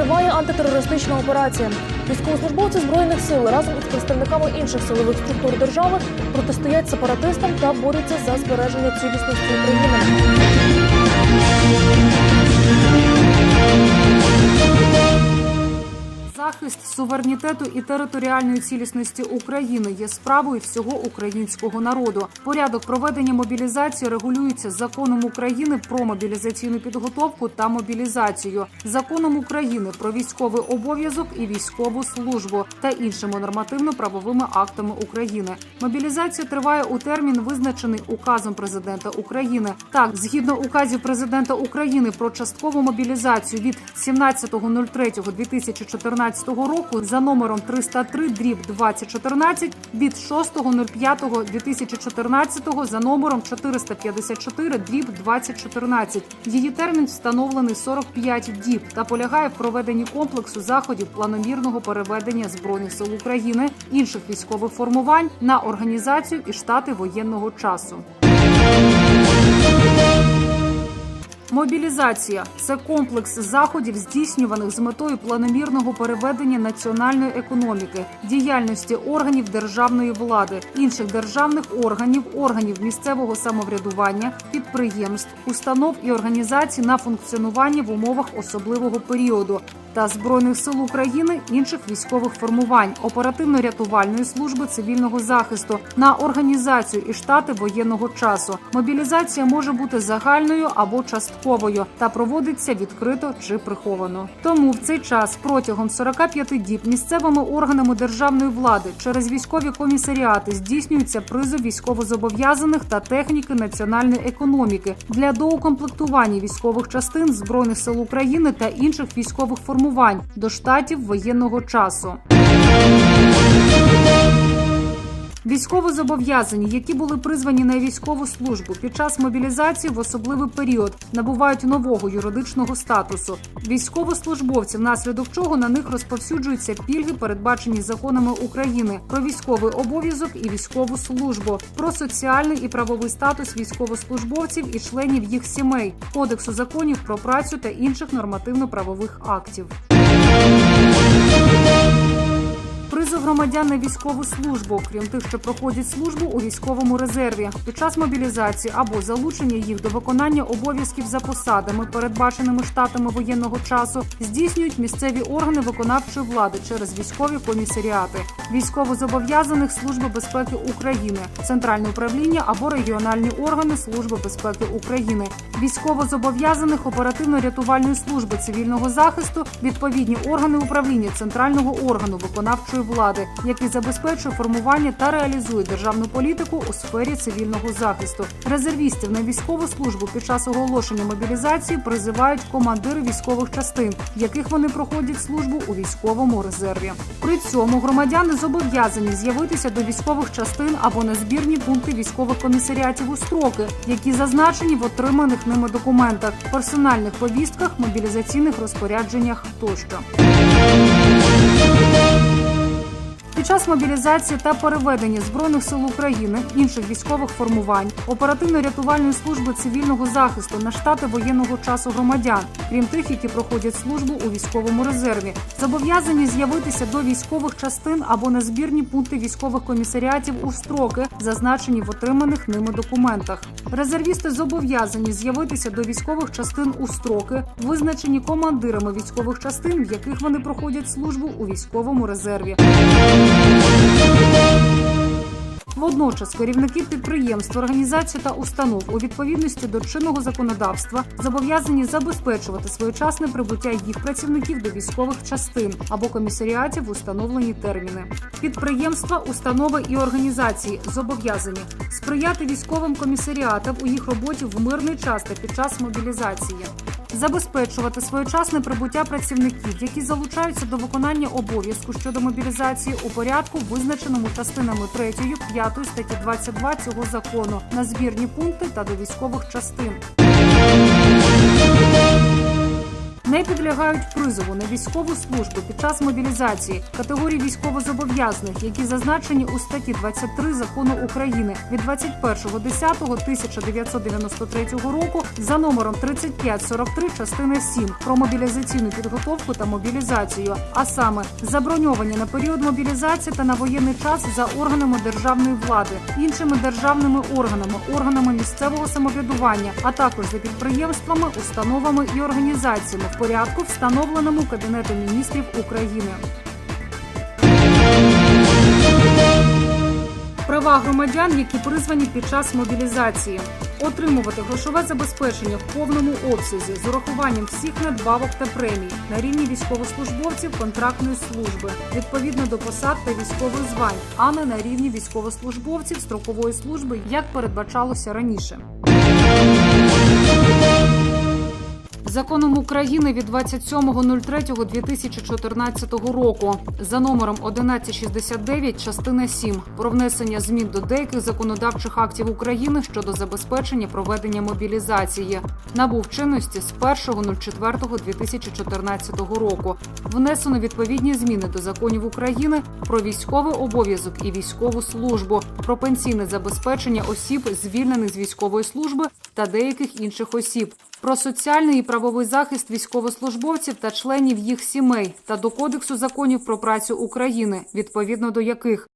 триває антитерористична операція. Військовослужбовці збройних сил разом із представниками інших силових структур держави протистоять сепаратистам та борються за збереження цілісності України. Захист суверенітету і територіальної цілісності України є справою всього українського народу. Порядок проведення мобілізації регулюється законом України про мобілізаційну підготовку та мобілізацію, законом України про військовий обов'язок і військову службу та іншими нормативно-правовими актами України. Мобілізація триває у термін, визначений указом президента України. Так, згідно указів президента України про часткову мобілізацію від 17.03.2014 року за номером 303 дріб 2014 від 6.05.2014 за номером 454 дріб 2014. Її термін встановлений 45 діб та полягає в проведенні комплексу заходів планомірного переведення збройних сил України інших військових формувань на організацію і штати воєнного часу. Мобілізація це комплекс заходів, здійснюваних з метою планомірного переведення національної економіки, діяльності органів державної влади, інших державних органів, органів місцевого самоврядування, підприємств, установ і організацій на функціонування в умовах особливого періоду та збройних сил України, інших військових формувань, оперативно-рятувальної служби цивільного захисту на організацію і штати воєнного часу. Мобілізація може бути загальною або частковою та проводиться відкрито чи приховано. Тому в цей час протягом 45 діб місцевими органами державної влади через військові комісаріати здійснюється призов військовозобов'язаних та техніки національної економіки для доукомплектування військових частин збройних сил України та інших військових формувань до штатів воєнного часу. Військовозобов'язані, які були призвані на військову службу під час мобілізації в особливий період, набувають нового юридичного статусу. Військовослужбовці, внаслідок чого на них розповсюджуються пільги, передбачені законами України про військовий обов'язок і військову службу, про соціальний і правовий статус військовослужбовців і членів їх сімей, кодексу законів про працю та інших нормативно-правових актів. Призов громадян на військову службу, крім тих, що проходять службу у військовому резерві, під час мобілізації або залучення їх до виконання обов'язків за посадами, передбаченими штатами воєнного часу, здійснюють місцеві органи виконавчої влади через військові комісаріати, військовозобов'язаних Служби безпеки України, центральне управління або регіональні органи Служби безпеки України, військовозобов'язаних оперативно-рятувальної служби цивільного захисту, відповідні органи управління центрального органу виконавчої влади, який забезпечує формування та реалізує державну політику у сфері цивільного захисту. Резервістів на військову службу під час оголошення мобілізації призивають командири військових частин, в яких вони проходять службу у військовому резерві. При цьому громадяни зобов'язані з'явитися до військових частин або на збірні пункти військових комісаріатів у строки, які зазначені в отриманих ними документах, персональних повістках, мобілізаційних розпорядженнях тощо. Під час мобілізації та переведення збройних сил України інших військових формувань, оперативно-рятувальної служби цивільного захисту на штати воєнного часу громадян, крім тих, які проходять службу у військовому резерві, зобов'язані з'явитися до військових частин або на збірні пункти військових комісаріатів у строки, зазначені в отриманих ними документах. Резервісти зобов'язані з'явитися до військових частин у строки, визначені командирами військових частин, в яких вони проходять службу у військовому резерві. Водночас керівники підприємств, організацій та установ у відповідності до чинного законодавства зобов'язані забезпечувати своєчасне прибуття їх працівників до військових частин або комісаріатів в установлені терміни. Підприємства, установи і організації зобов'язані сприяти військовим комісаріатам у їх роботі в мирний час та під час мобілізації. Забезпечувати своєчасне прибуття працівників, які залучаються до виконання обов'язку щодо мобілізації у порядку, визначеному частинами 3, 5 статті 22 цього закону на збірні пункти та до військових частин. Не підлягають призову на військову службу під час мобілізації категорії військовозобов'язаних, які зазначені у статті 23 закону України від 21.10.1993 року за номером 3543 частини 7 про мобілізаційну підготовку та мобілізацію, а саме заброньовані на період мобілізації та на воєнний час за органами державної влади, іншими державними органами, органами місцевого самоврядування, а також за підприємствами, установами і організаціями порядку, встановленому Кабінетом міністрів України. Права громадян, які призвані під час мобілізації, отримувати грошове забезпечення в повному обсязі з урахуванням всіх надбавок та премій на рівні військовослужбовців контрактної служби відповідно до посад та військових звань, а не на рівні військовослужбовців строкової служби, як передбачалося раніше. Законом України від 27.03.2014 року. За номером 1169 частина 7 про внесення змін до деяких законодавчих актів України щодо забезпечення проведення мобілізації. Набув чинності з 1.04.2014 року. Внесено відповідні зміни до законів України про військовий обов'язок і військову службу, про пенсійне забезпечення осіб, звільнених з військової служби та деяких інших осіб про соціальний і правовий захист військовослужбовців та членів їх сімей та до Кодексу законів про працю України, відповідно до яких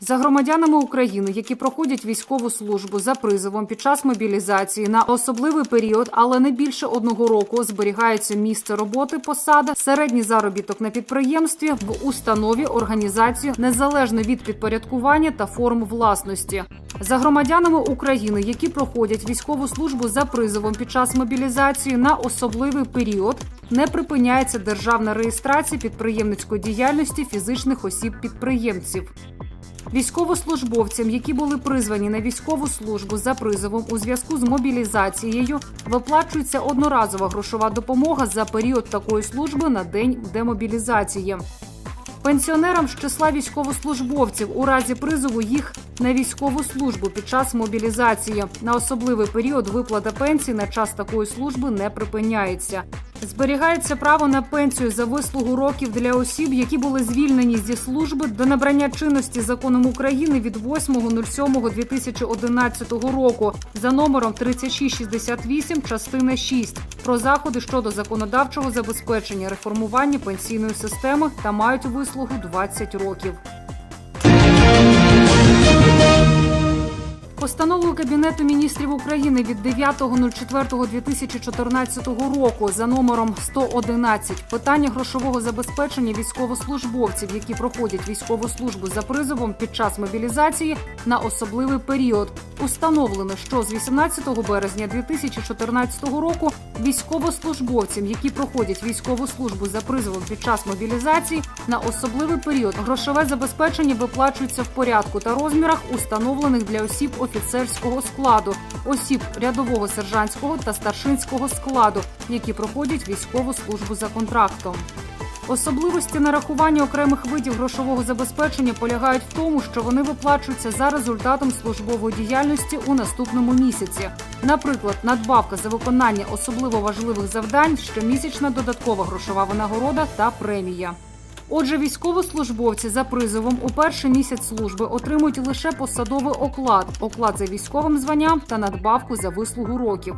за громадянами України, які проходять військову службу за призовом під час мобілізації на особливий період, але не більше одного року, зберігається місце роботи, посада, середній заробіток на підприємстві в установі, організації незалежно від підпорядкування та форм власності. За громадянами України, які проходять військову службу за призовом під час мобілізації на особливий період, не припиняється державна реєстрація підприємницької діяльності фізичних осіб-підприємців. Військовослужбовцям, які були призвані на військову службу за призовом у зв'язку з мобілізацією, виплачується одноразова грошова допомога за період такої служби на день демобілізації. Пенсіонерам з числа військовослужбовців у разі призову їх на військову службу під час мобілізації на особливий період виплата пенсії на час такої служби не припиняється. Зберігається право на пенсію за вислугу років для осіб, які були звільнені зі служби до набрання чинності законом України від 8.07.2011 року за номером 3668 частина 6 про заходи щодо законодавчого забезпечення реформування пенсійної системи та мають вислугу 20 років. Постановою Кабінету міністрів України від 9.04.2014 року за номером 111 питання грошового забезпечення військовослужбовців, які проходять військову службу за призовом під час мобілізації на особливий період. Установлено, що з 18 березня 2014 року військовослужбовцям, які проходять військову службу за призовом під час мобілізації на особливий період, грошове забезпечення виплачується в порядку та розмірах, установлених для осіб офіцерського складу, осіб рядового сержантського та старшинського складу, які проходять військову службу за контрактом. Особливості нарахування окремих видів грошового забезпечення полягають в тому, що вони виплачуються за результатом службової діяльності у наступному місяці. Наприклад, надбавка за виконання особливо важливих завдань, щомісячна додаткова грошова винагорода та премія. Отже, військовослужбовці за призовом у перший місяць служби отримують лише посадовий оклад, оклад за військовим званням та надбавку за вислугу років.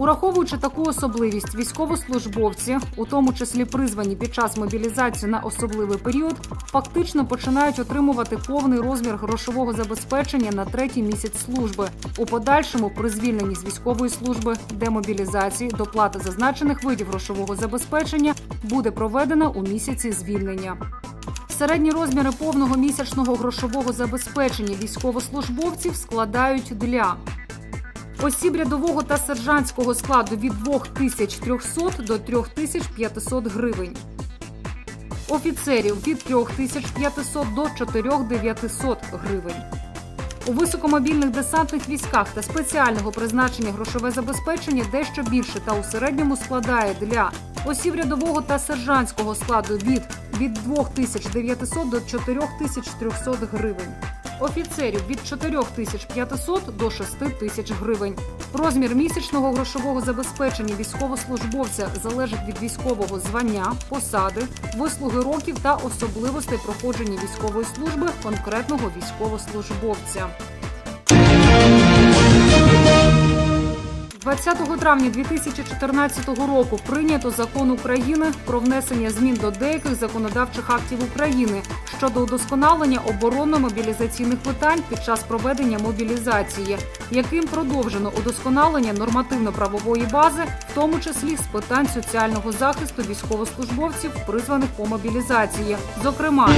Ураховуючи таку особливість, військовослужбовці, у тому числі призвані під час мобілізації на особливий період, фактично починають отримувати повний розмір грошового забезпечення на третій місяць служби. У подальшому при звільненні з військової служби, демобілізації, доплата зазначених видів грошового забезпечення буде проведена у місяці звільнення. Середні розміри повного місячного грошового забезпечення військовослужбовців складають для осіб рядового та сержантського складу від 2300 до 3500 гривень. Офіцерів від 3500 до 4900 гривень. У високомобільних десантних військах та спеціального призначення грошове забезпечення дещо більше та у середньому складає для осіб рядового та сержантського складу від, від 2900 до 4300 гривень. Офіцерів від 4500 до 6 тисяч гривень. Розмір місячного грошового забезпечення військовослужбовця залежить від військового звання, посади, вислуги років та особливостей проходження військової служби конкретного військовослужбовця. 20 травня 2014 року прийнято закон України про внесення змін до деяких законодавчих актів України щодо удосконалення оборонно-мобілізаційних питань під час проведення мобілізації, яким продовжено удосконалення нормативно-правової бази, в тому числі з питань соціального захисту військовослужбовців, призваних по мобілізації, зокрема.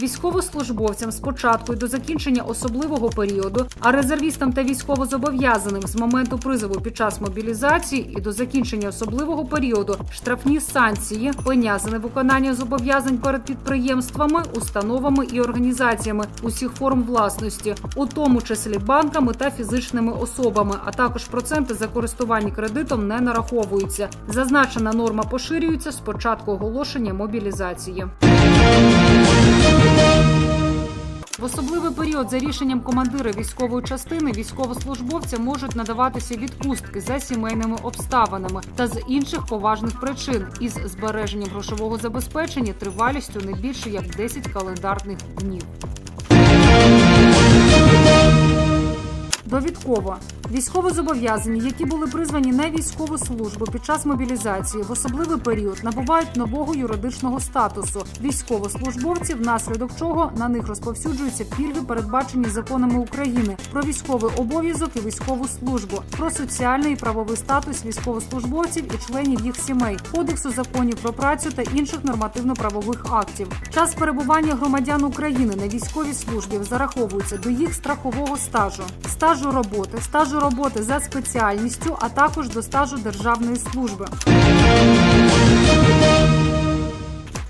Військовослужбовцям спочатку і до закінчення особливого періоду, а резервістам та військовозобов'язаним з моменту призову під час мобілізації і до закінчення особливого періоду штрафні санкції, пеня за невиконання зобов'язань перед підприємствами, установами і організаціями усіх форм власності, у тому числі банками та фізичними особами, а також проценти за користування кредитом не нараховуються. Зазначена норма поширюється з початку оголошення мобілізації. В особливий період за рішенням командира військової частини військовослужбовцям можуть надаватися відпустки за сімейними обставинами та з інших поважних причин із збереженням грошового забезпечення тривалістю не більше як 10 календарних днів. Довідково військовозобов'язані, які були призвані на військову службу під час мобілізації в особливий період, набувають нового юридичного статусу військовослужбовці, внаслідок чого на них розповсюджуються пільги, передбачені законами України про військовий обов'язок і військову службу, про соціальний і правовий статус військовослужбовців і членів їх сімей, кодексу законів про працю та інших нормативно-правових актів. Час перебування громадян України на військовій службі зараховується до їх страхового стажу, стажу роботи, стажу роботи за спеціальністю, а також до стажу державної служби.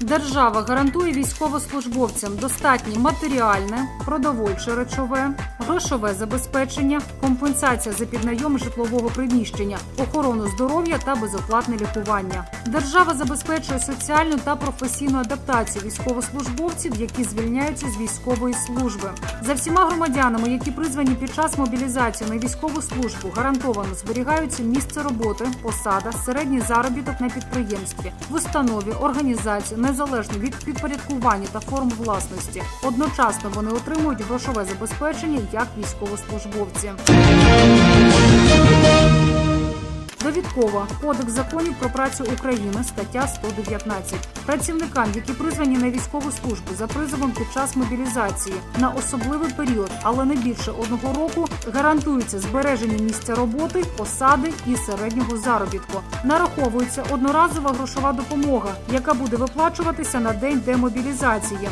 Держава гарантує військовослужбовцям достатнє матеріальне, продовольче речове, грошове забезпечення, компенсація за піднайом житлового приміщення, охорону здоров'я та безоплатне лікування. Держава забезпечує соціальну та професійну адаптацію військовослужбовців, які звільняються з військової служби. За всіма громадянами, які призвані під час мобілізації на військову службу, гарантовано зберігаються місце роботи, посада, середній заробіток на підприємстві, в установі, організації, незалежно від підпорядкування та форм власності. Одночасно вони отримують грошове забезпечення як військовослужбовці. Довідково Кодекс законів про працю України, стаття 119. Працівникам, які призвані на військову службу за призовом під час мобілізації на особливий період, але не більше одного року, гарантується збереження місця роботи, посади і середнього заробітку. Нараховується одноразова грошова допомога, яка буде виплачуватися на день демобілізації.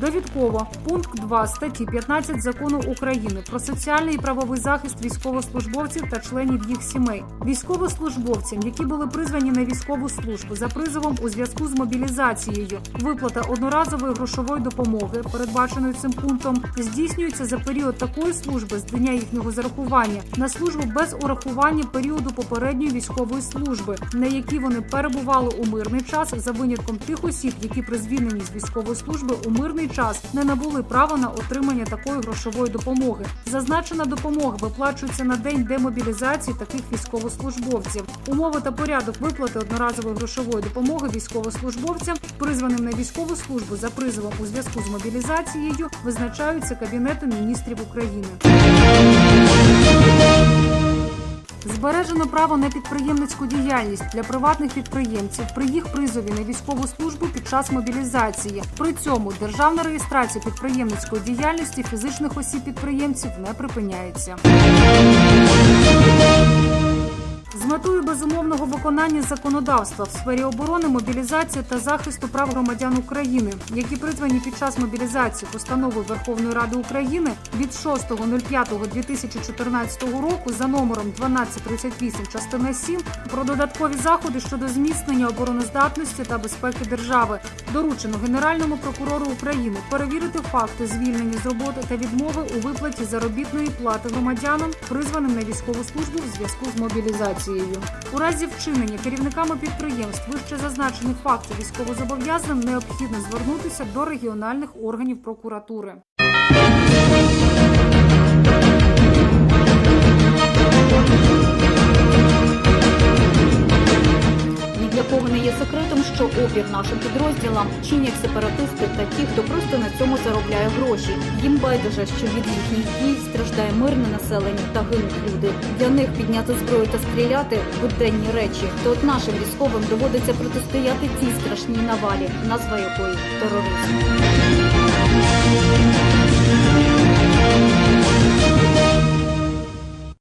Довідково пункт 2 статті 15 закону України про соціальний і правовий захист військовослужбовців та членів їх сімей, військовослужбовцям, які були призвані на військову службу за призовом у зв'язку з мобілізацією. Виплата одноразової грошової допомоги, передбаченої цим пунктом, здійснюється за період такої служби з дня їхнього зарахування на службу без урахування періоду попередньої військової служби, на якій вони перебували у мирний час, за винятком тих осіб, які при звільненні з військової служби у мирний час не набули права на отримання такої грошової допомоги. Зазначена допомога виплачується на день демобілізації таких військовослужбовців. Умови та порядок виплати одноразової грошової допомоги військовослужбовцям, призваним на військову службу за призовом у зв'язку з мобілізацією, визначаються Кабінетом міністрів України. Збережено право на підприємницьку діяльність для приватних підприємців при їх призові на військову службу під час мобілізації. При цьому державна реєстрація підприємницької діяльності фізичних осіб підприємців не припиняється. Метою безумовного виконання законодавства в сфері оборони, мобілізації та захисту прав громадян України, які призвані під час мобілізації постановою Верховної Ради України від 6.05.2014 року за номером 1238 частина 7 про додаткові заходи щодо зміцнення обороноздатності та безпеки держави, доручено Генеральному прокурору України перевірити факти звільнення з роботи та відмови у виплаті заробітної плати громадянам, призваним на військову службу в зв'язку з мобілізацією. Поліцією. У разі вчинення керівниками підприємств вище зазначених фактів військовозобов'язаним необхідно звернутися до регіональних органів прокуратури. Опір нашим підрозділам чинять сепаратисти та ті, хто просто на цьому заробляє гроші. Їм байдуже, що від їхніх дій страждає мирне населення та гинуть люди. Для них підняти зброю та стріляти буденні речі. То от нашим військовим доводиться протистояти цій страшній навалі, назва якої тероризм.